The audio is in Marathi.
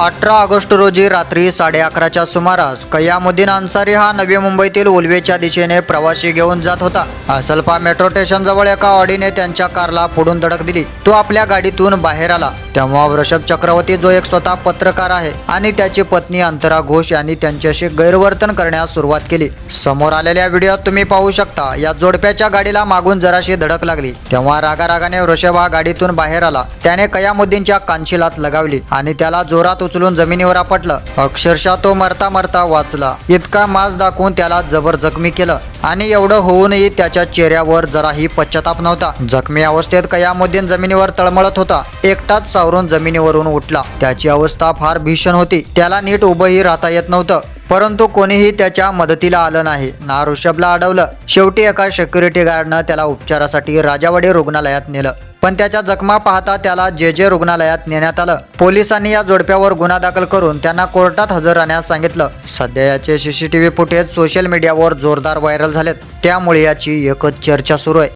अठरा ऑगस्ट रोजी रात्री साडे अकराच्या सुमारास कयामुद्दीन अन्सारी हा नवी मुंबईतील उलवेच्या दिशेने प्रवासी घेऊन जात होता. असलपा मेट्रो स्टेशन जवळ एका ऑडीने त्यांच्या कारला पुढून धडक दिली. तो आपल्या गाडीतून बाहेर आला. तेव्हा वृषभ चक्रवर्ती जो एक स्वतः पत्रकार आहे आणि त्याची पत्नी अंतरा घोष यांनी त्यांच्याशी गैरवर्तन करण्यास सुरुवात केली. समोर आलेल्या व्हिडिओत तुम्ही पाहू शकता या जोडप्याच्या गाडीला मागून जराशी धडक लागली. तेव्हा रागारागाने वृषभ हा गाडीतून बाहेर आला. त्याने कयामुद्दीनच्या कानशिलात लगावली आणि त्याला जोरात उचलून जमिनीवर आपटलं. अक्षरशः तो मरता मरता वाचला. इतका मास दाखवून त्याला जबर जखमी केलं. आणि एवढं होऊनही त्याच्या चेहऱ्यावर जराही पश्चाताप नव्हता. जखमी अवस्थेत कयामुद्दीन जमिनीवर तळमळत होता. एकटाच सावरून जमिनीवरून उठला. त्याची अवस्था फार भीषण होती. त्याला नीट उभंही राहता येत नव्हतं. परंतु कोणीही त्याच्या मदतीला आलं नाही. ना ऋषभला अडवलं. शेवटी एका सिक्युरिटी गार्डनं त्याला उपचारासाठी राजावाडी रुग्णालयात नेलं. पण त्याच्या जखमा पाहता त्याला जे जे रुग्णालयात नेण्यात आलं. पोलिसांनी या जोडप्यावर गुन्हा दाखल करून त्यांना कोर्टात हजर राहण्यास सांगितलं. सध्या याचे सीसीटीव्ही फुटेज सोशल मीडियावर जोरदार व्हायरल झालेत. त्यामुळे याची एकच चर्चा सुरू आहे.